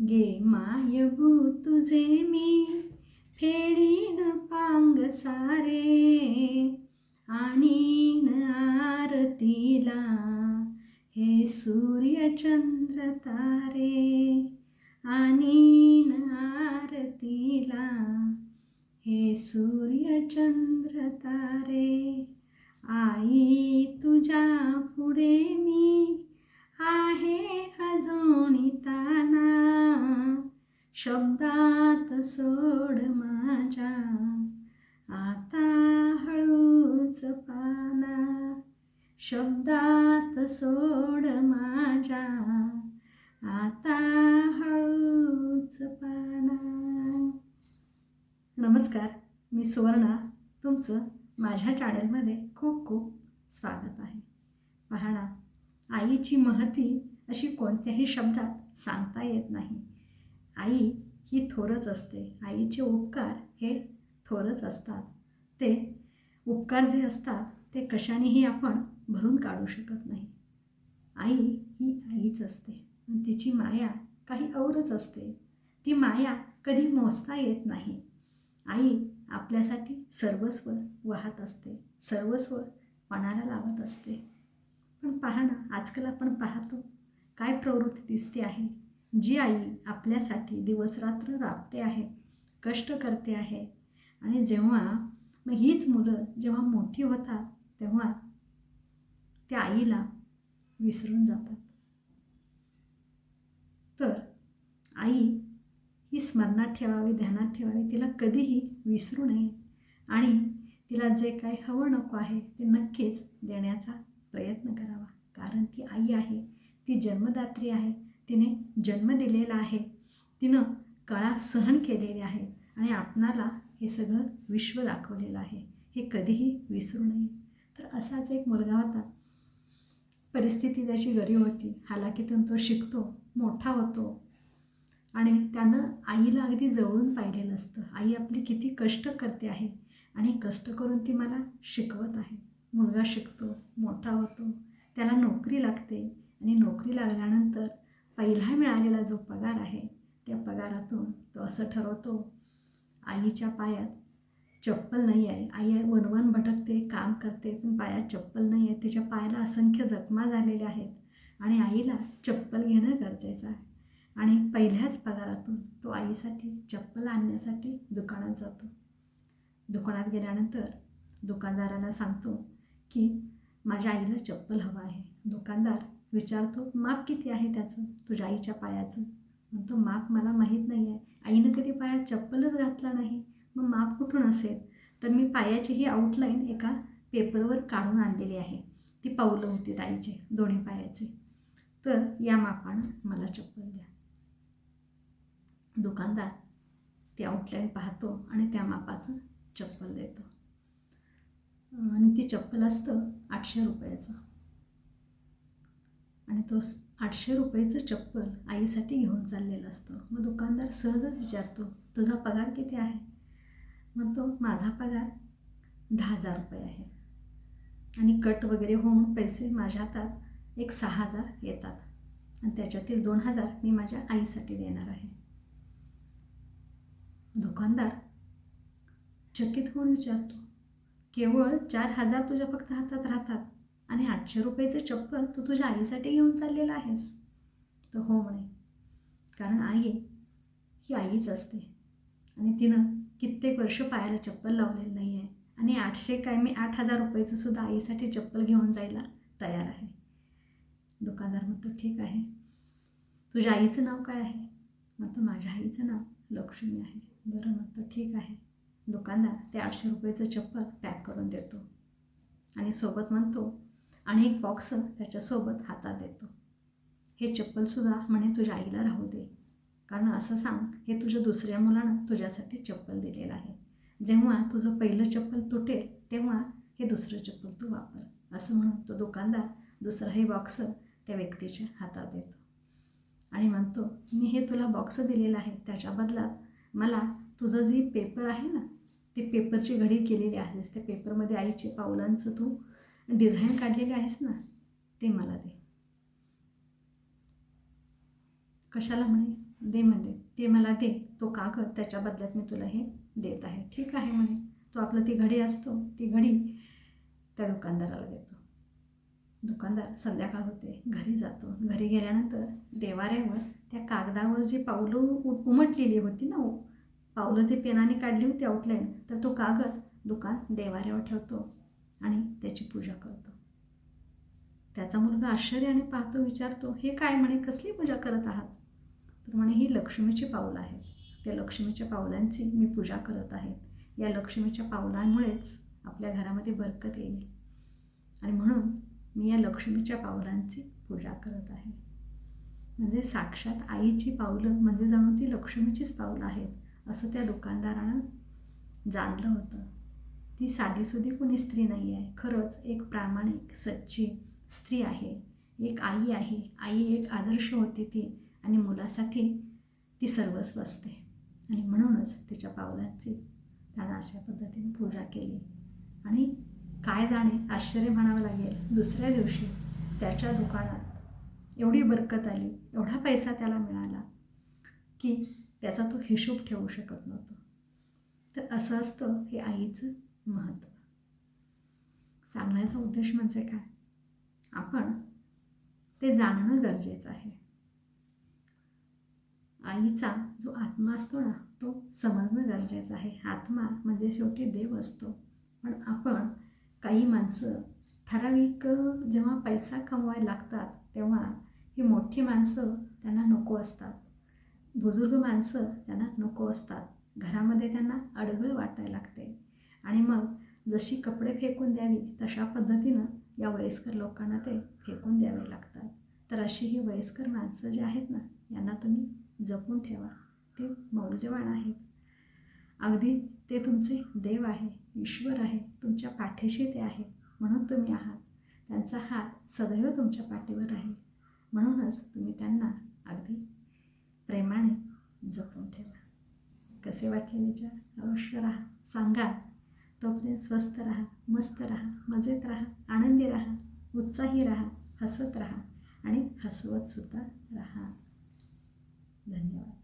गे मायभू तुझे मी फेडीन पांग सारे आणीन आरतीला. हे सूर्यचंद्र तारे आणीन आरतीला. हे सूर्य चंद्र तारे आई तुझ्या पुढे मी आहे. शब्दात सोड माझ्या. आता हळूच पाना. शब्दात सोड माझ्या. आता हळूच पाना. नमस्कार मी सुवर्णा. तुमचं माझ्या चॅनलमध्ये खूप खूप स्वागत आहे. पाहणा आईची महती अशी कोणत्याही शब्दात सांगता येत नाही. आई ही थोरच असते. आईचे उपकार हे थोरच असतात. ते उपकार जे असतात ते कशानेही आपण भरून काढू शकत नाही. आई ही आईच असते. तिची माया काही औरच असते. ती माया कधी मोजता येत नाही. आई आपल्यासाठी सर्वस्व वाहत असते. सर्वस्व पणाला लावत असते. पण पाहणं आजकाल आपण पाहतो काय प्रवृत्ती दिसते आहे? जी आई आपल्यासाठी दिवसरात्र राबते आहे कष्ट करते आहे आणि जेव्हा मग हीच मुलं जेव्हा मोठी होतात तेव्हा त्या आईला विसरून जातात. तर आई ही स्मरणात ठेवावी ध्यानात ठेवावी तिला कधीही विसरू नये आणि तिला जे काय हवं नको आहे ते नक्कीच देण्याचा प्रयत्न करावा. कारण ती आई आहे ती जन्मदात्री आहे तिने जन्म दिलेला आहे. तिनं कळा सहन केलेली आहे आणि आपणाला हे सगळं विश्व दाखवलेलं आहे. हे कधीही विसरू नये. तर असाच एक मुलगा होता. परिस्थिती त्याची गरीब होती. हालाकीतून तो शिकतो मोठा होतो. आणि त्यानं आईला अगदी जवळून पाहिलेलं असतं आई आपली किती कष्ट करते आहे आणि कष्ट करून ती मला शिकवत आहे. मुलगा शिकतो मोठा होतो. त्याला नोकरी लागते आणि नोकरी लागल्यानंतर पहिला मिळालेला जो पगार आहे त्या पगारातून तो असं ठरवतो आईच्या पायात चप्पल नाही आहे. आई वनवन भटकते काम करते पण पायात चप्पल नाही आहे. तिच्या पायाला असंख्य जखमा झालेल्या आहेत आणि आईला चप्पल घेणं गरजेचं आहे. आणि पहिल्याच पगारातून तो आईसाठी चप्पल आणण्यासाठी दुकानात जातो. दुकानात गेल्यानंतर दुकानदाराला सांगतो की माझ्या आईला चप्पल हवं आहे. दुकानदार विचारतो माप किती आहे त्याचं? तुझ्या आईच्या पायाचं. म्हणतो माप मला माहीत नाही आहे. आईनं कधी पायात चप्पलच घातला नाही. मग माप कुठून असेल? तर मी पायाची ही आउटलाईन एका पेपरवर काढून आणलेली आहे. ती पावलं होती आईचे दोन्ही पायाचे. तर या मापानं मला चप्पल द्या. दुकानदार ती आउटलाईन पाहतो आणि त्या मापाचं चप्पल देतो. आणि ती चप्पल असतं आठशे रुपयाचं. आणि तो आठशे रुपयाचं चप्पल आईसाठी घेऊन चाललेलं असतं. मग दुकानदार सहजच विचारतो तुझा पगार किती आहे? मग तो माझा पगार दहा हजार रुपये आहे. आणि कट वगैरे होऊन पैसे माझ्या हातात एक सहा हजार येतात. आणि त्याच्यातील दोन हजार मी माझ्या आईसाठी देणार आहे. दुकानदार चकित होऊन विचारतो केवळ चार हजार तुझ्या फक्त हातात राहतात? आणि आठशे रुपयाचं चप्पल तू तुझ्या आईसाठी घेऊन चाललेला आहेस? तर हो म्हणे. कारण आई ही आईच असते. आणि तिनं कित्येक वर्ष पायाला चप्पल लावलेलं नाही आहे आणि आठशे काय मी आठ हजार रुपयाचं सुद्धा आईसाठी चप्पल घेऊन जायला तयार आहे. दुकानदार म्हणतो ठीक आहे. तुझ्या आईचं नाव काय आहे? म्हणतो माझ्या आईचं नाव लक्ष्मी आहे. बरं म्हणतो ठीक आहे. दुकानदार ते आठशे रुपयाचं चप्पल पॅक करून देतो. आणि सोबत म्हणतो आणि एक बॉक्स त्याच्यासोबत हातात देतो हे चप्पलसुद्धा म्हणे तुझ्या आईला राहू दे. कारण असं सांग हे तुझ्या दुसऱ्या मुलानं तुझ्यासाठी चप्पल दिलेलं आहे. जेव्हा तुझं पहिलं चप्पल तुटेल तेव्हा हे दुसरं चप्पल तू वापर. असं म्हणून तो दुकानदार दुसराही बॉक्स त्या व्यक्तीच्या हातात देतो. आणि म्हणतो मी हे तुला बॉक्स दिलेलं आहे त्याच्या बदलात मला तुझं जी पेपर आहे ना ते पेपरची घडी केलेली आहेस त्या पेपरमध्ये आईचे पावलांचं तू डिझाईन काढलेली आहेस ना ते मला दे. कशाला म्हणे? दे म्हणे. ते मला दे. तो कागद त्याच्या बदल्यात मी तुला हे देत आहे. ठीक आहे म्हणे. तो आपलं ती घडी असतो ती घडी त्या दुकानदाराला देतो. दुकानदार संध्याकाळ होते घरी जातो. घरी गेल्यानंतर देवाऱ्यावर त्या कागदावर जी पावलं उ- उमटलेली होती ना पावलं जी पेनाने काढली होती आउटलाईन तर तो कागद दुकान देवाऱ्यावर ठेवतो. आणि त्याची पूजा करतो. त्याचा मुलगा आश्चर्याने पाहतो विचारतो हे काय? म्हणे कसली पूजा करत आहात? तर म्हणे ही लक्ष्मीची पावलं आहेत. त्या लक्ष्मीच्या पावलांची मी पूजा करत आहे. या लक्ष्मीच्या पावलांमुळेच आपल्या घरामध्ये बरकत येईल. आणि म्हणून मी या लक्ष्मीच्या पावलांची पूजा करत आहे. म्हणजे साक्षात आईची पावलं म्हणजे जणू ती लक्ष्मीचीच पावलं आहेत असं त्या दुकानदारानं जाणलं होतं. ती साधीसुधी कुणी स्त्री नाही आहे. खरंच एक प्रामाणिक सच्ची स्त्री आहे. एक आई आहे. आई एक आदर्श होती ती आणि मुलासाठी ती सर्वस्व असते. आणि म्हणूनच तिच्या पावलांची त्यानं अशा पद्धतीने पूजा केली. आणि काय जाणे आश्चर्य म्हणावं लागेल. दुसऱ्या दिवशी त्याच्या दुकानात एवढी बरकत आली एवढा पैसा त्याला मिळाला की त्याचा तो हिशोब ठेवू शकत नव्हतो. तर असं असतं हे आईचं महत्त्व. सांगण्याचा उद्देश म्हणजे काय? आपण ते जाणणं गरजेचं आहे. आईचा जो आत्मा असतो ना तो समजणं गरजेचं आहे. आत्मा म्हणजे शेवटी देव असतो. पण आपण काही माणसं ठराविक जेव्हा पैसा कमवायला लागतात तेव्हा ही मोठी माणसं त्यांना नको असतात. बुजुर्ग माणसं त्यांना नको असतात. घरामध्ये त्यांना अडगळ वाटायला लागते. आणि मग जशी कपडे फेकून द्यावी तशा पद्धतीनं या वयस्कर लोकांना ते फेकून द्यावे लागतात. तर अशी ही वयस्कर माणसं जी आहेत ना यांना तुम्ही जपून ठेवा. ते मौल्यवान आहेत. अगदी ते तुमचे देव आहे ईश्वर आहे तुमच्या पाठीशी ते आहे म्हणून तुम्ही आहात. त्यांचा हात सदैव तुमच्या पाठीवर राहील. म्हणूनच तुम्ही त्यांना अगदी प्रेमाने जपून ठेवा. कसे वाटले विचार? अवश्य राहा. सांगा. तोपर्यंत स्वस्त राहा मस्त राहा मजेत राहा आनंदी राहा उत्साही राहा हसत राहा आणि हसवतसुद्धा राहा. धन्यवाद.